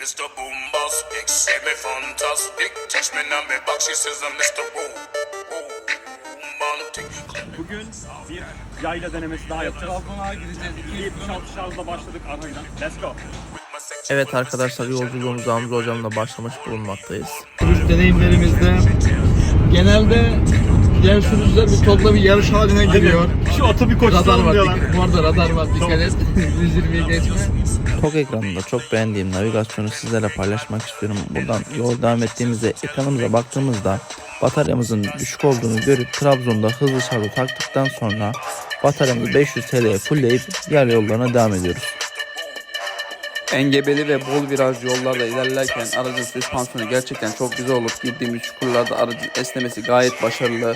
Mr. Boombastic, say me fantastic. Touch me on me back, she says I'm Mr. Boom. Romantic. Bugün bir yayla denemesi daha yapacağız. Trabzon'a gideceğiz. 76 şarjla başladık Arkay'dan. Let's go. Evet arkadaşlar yolculuğumuza Hamza hocamla başlamış bulunmaktayız. Sürüş deneyimlerimizde genelde diğer sürücüler bir topla bir yarış haline giriyor. Şu atı bir var. diyorlar. Bu arada radar var. Dikkat et. 120'ye geçme. Tok ekranında çok beğendiğim navigasyonu sizlerle paylaşmak istiyorum. Buradan yol devam ettiğimizde ekranımıza baktığımızda bataryamızın düşük olduğunu görüp Trabzon'da hızlı şarjı taktıktan sonra bataryamızı 500 TL'ye fullleyip diğer yollarına devam ediyoruz. Engebeli ve bol viraj yollarda ilerlerken aracın süspansiyonu gerçekten çok güzel olup girdiğimiz çukurlarda aracın esnemesi gayet başarılı.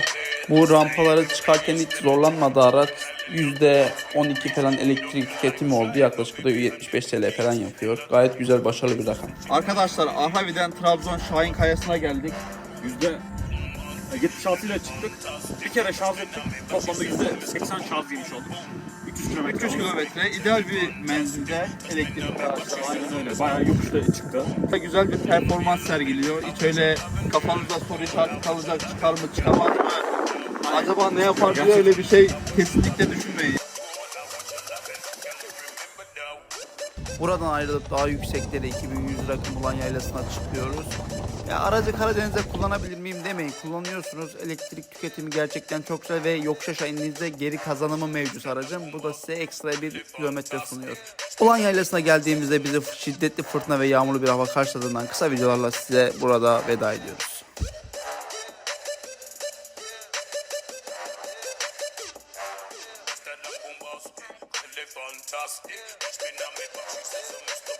Bu rampaları çıkarken hiç zorlanmadı araç. %12 falan elektrik tüketimi oldu. Yaklaşık bu da 75 TL falan yapıyor. Gayet güzel başarılı bir rakam. Arkadaşlar Arhavi'den Trabzon Şahin Kayası'na geldik. Yüzde 76 ile çıktık. Bir kere şarj ettik. Toplamda yüzde 80 şarj yemiş olduk. 300 kilometre. 300 kilometre ideal bir menzilde elektrikli araçlar. Aynen öyle. Bayağı yokuşta çıktı. Güzel bir performans sergiliyor. Hiç öyle kafanızda soru işareti kalacak çıkar mı çıkamaz mı? Acaba ne yapar diye öyle bir şey kesinlikle düşünmeyin. Buradan ayrılıp daha yükseklere 2100 rakım olan yaylasına çıkıyoruz. Ya aracı Karadeniz'de kullanabilir miyim demeyin. Kullanıyorsunuz. Elektrik tüketimi gerçekten çok güzel ve yokuş aşağı indiğinizde geri kazanımı mevcut aracın. Bu da size ekstra bir kilometre sunuyor. Ulan yaylasına geldiğimizde bizi şiddetli fırtına ve yağmurlu bir hava karşıladığından kısa videolarla size burada veda ediyoruz. Boombastic, really fantastic. Touch me on me back, she says I'm Mr.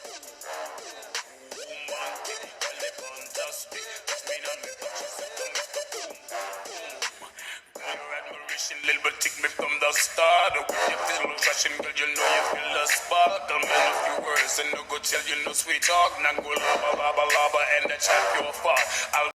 Romantic, really fantastic. Touch me on me she says I'm Mr. Your admiration, little bit take me from the start. With your physical fashion, girl, you know you feel the spark. I'm in a few words and no go tell you no sweet talk. Now go lava, lava, lava, and the chat your far. I'll